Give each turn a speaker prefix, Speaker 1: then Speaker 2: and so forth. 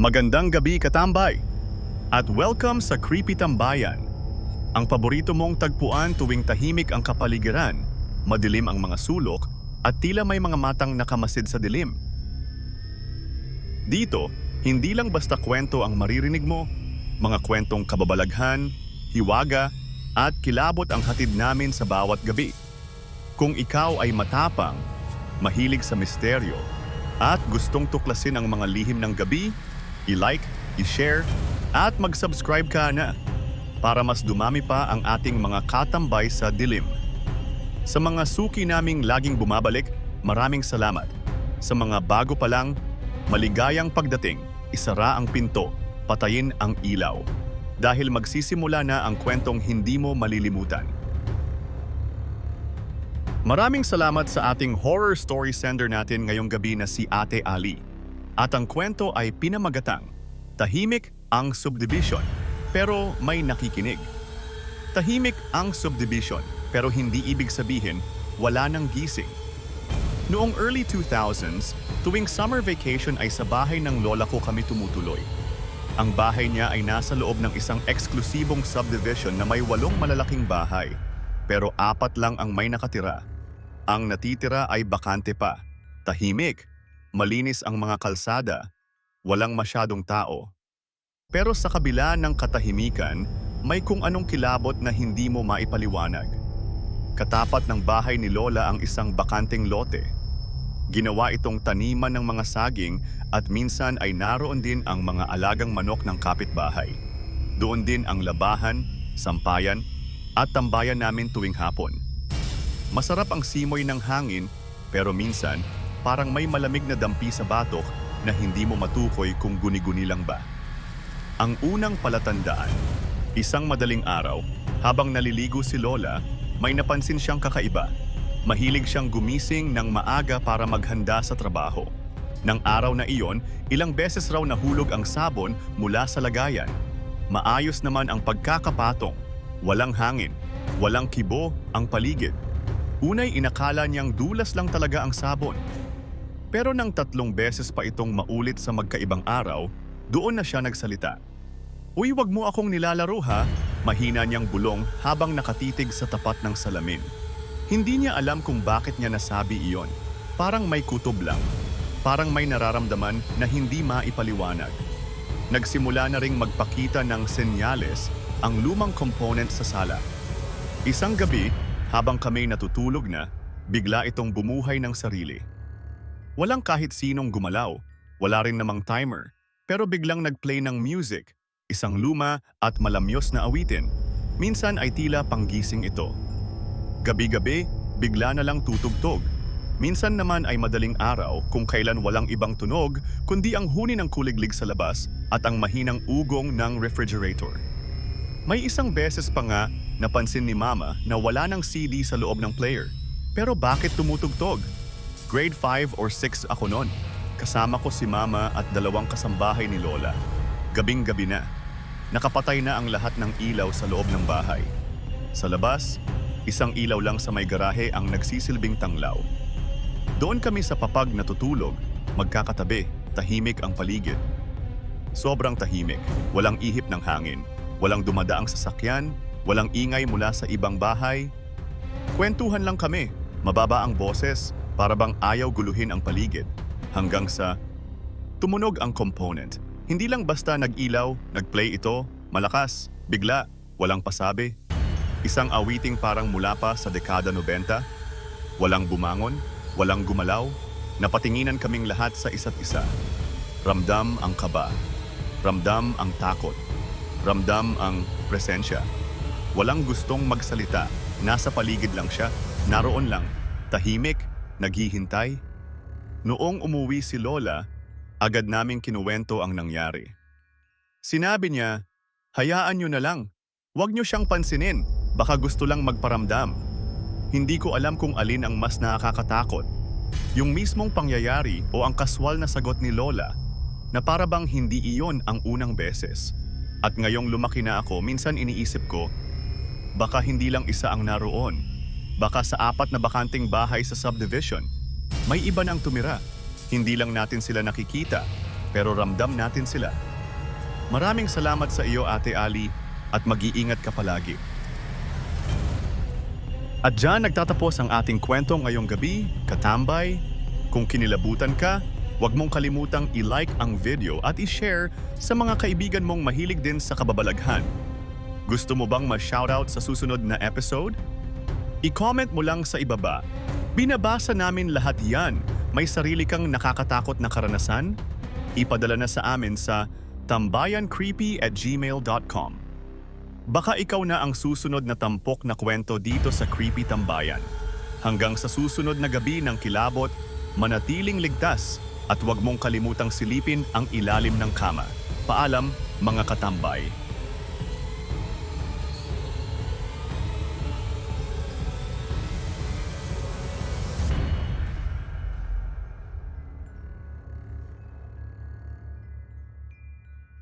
Speaker 1: Magandang gabi katambay! At welcome sa Creepy Tambayan. Ang paborito mong tagpuan tuwing tahimik ang kapaligiran, madilim ang mga sulok, at tila may mga matang nakamasid sa dilim. Dito, hindi lang basta kwento ang maririnig mo, mga kwentong kababalaghan, hiwaga, at kilabot ang hatid namin sa bawat gabi. Kung ikaw ay matapang, mahilig sa misteryo, at gustong tuklasin ang mga lihim ng gabi, i-like, i-share, at mag-subscribe ka na para mas dumami pa ang ating mga katambay sa dilim. Sa mga suki naming laging bumabalik, maraming salamat. Sa mga bago pa lang, maligayang pagdating, isara ang pinto, patayin ang ilaw. Dahil magsisimula na ang kwentong hindi mo malilimutan. Maraming salamat sa ating horror story sender natin ngayong gabi na si Ate Ali. At ang kwento ay pinamagatang, Tahimik ang subdivision, pero may nakikinig. Tahimik ang subdivision, pero hindi ibig sabihin wala nang gising. Noong early 2000s, tuwing summer vacation ay sa bahay ng lola ko kami tumutuloy. Ang bahay niya ay nasa loob ng isang eksklusibong subdivision na may walong malalaking bahay, pero apat lang ang may nakatira. Ang natitira ay bakante pa, tahimik, malinis ang mga kalsada, walang masyadong tao. Pero sa kabila ng katahimikan, may kung anong kilabot na hindi mo maipaliwanag. Katapat ng bahay ni Lola ang isang bakanting lote. Ginawa itong taniman ng mga saging at minsan ay naroon din ang mga alagang manok ng kapitbahay. Doon din ang labahan, sampayan, at tambayan namin tuwing hapon. Masarap ang simoy ng hangin pero minsan parang may malamig na dampi sa batok na hindi mo matukoy kung guni-guni lang ba. Ang unang palatandaan, isang madaling araw, habang naliligo si Lola, may napansin siyang kakaiba. Mahilig siyang gumising ng maaga para maghanda sa trabaho. Nang araw na iyon, ilang beses raw nahulog ang sabon mula sa lagayan. Maayos naman ang pagkakapatong. Walang hangin, walang kibo ang paligid. Unay inakala niyang dulas lang talaga ang sabon. Pero nang tatlong beses pa itong maulit sa magkaibang araw, doon na siya nagsalita. Uy, wag mo akong nilalaro ha, mahina niyang bulong habang nakatitig sa tapat ng salamin. Hindi niya alam kung bakit niya nasabi iyon. Parang may kutob lang. Parang may nararamdaman na hindi maipaliwanag. Nagsimula na ring magpakita ng senyales ang lumang component sa sala. Isang gabi, habang kami natutulog na, bigla itong bumuhay ng sarili. Walang kahit sinong gumalaw, wala rin namang timer, pero biglang nagplay ng music, isang luma at malamyos na awitin. Minsan ay tila panggising ito. Gabi-gabi, bigla na lang tutugtog. Minsan naman ay madaling araw kung kailan walang ibang tunog kundi ang huni ng kuliglig sa labas at ang mahinang ugong ng refrigerator. May isang beses pa nga napansin ni Mama na wala ng CD sa loob ng player. Pero bakit tumutugtog? Grade 5 or 6 ako noon. Kasama ko si Mama at dalawang kasambahay ni Lola. Gabing-gabi na. Nakapatay na ang lahat ng ilaw sa loob ng bahay. Sa labas, isang ilaw lang sa may garahe ang nagsisilbing tanglaw. Doon kami sa papag natutulog, magkakatabi, tahimik ang paligid. Sobrang tahimik, walang ihip ng hangin, walang dumadaang sasakyan, walang ingay mula sa ibang bahay. Kwentuhan lang kami, mababa ang boses, para bang ayaw guluhin ang paligid. Hanggang sa tumunog ang component. Hindi lang basta nag-ilaw, nag-play ito, malakas, bigla, walang pasabi. Isang awiting parang mula pa sa dekada 90. Walang bumangon, walang gumalaw. Napatinginan kaming lahat sa isa't isa. Ramdam ang kaba. Ramdam ang takot. Ramdam ang presensya. Walang gustong magsalita. Nasa paligid lang siya. Naroon lang. Tahimik, naghihintay. Noong umuwi si Lola, agad naming kinuwento ang nangyari. Sinabi niya, hayaan niyo na lang. Huwag niyo siyang pansinin. Baka gusto lang magparamdam. Hindi ko alam kung alin ang mas nakakatakot. Yung mismong pangyayari o ang kaswal na sagot ni Lola na para bang hindi iyon ang unang beses. At ngayong lumaki na ako, minsan iniisip ko, baka hindi lang isa ang naroon. Baka sa apat na bakanting bahay sa subdivision, may iba nang tumira. Hindi lang natin sila nakikita, pero ramdam natin sila. Maraming salamat sa iyo Ate Ali at mag-iingat ka palagi. At dyan nagtatapos ang ating kwento ngayong gabi, katambay. Kung kinilabutan ka, huwag mong kalimutang i-like ang video at i-share sa mga kaibigan mong mahilig din sa kababalaghan. Gusto mo bang ma-shoutout sa susunod na episode? I-comment mo lang sa ibaba. Binabasa namin lahat yan. May sarili kang nakakatakot na karanasan? Ipadala na sa amin sa tambayancreepy at gmail.com. Baka ikaw na ang susunod na tampok na kwento dito sa Creepy Tambayan. Hanggang sa susunod na gabi ng kilabot, manatiling ligtas at huwag mong kalimutang silipin ang ilalim ng kama. Paalam, mga katambay.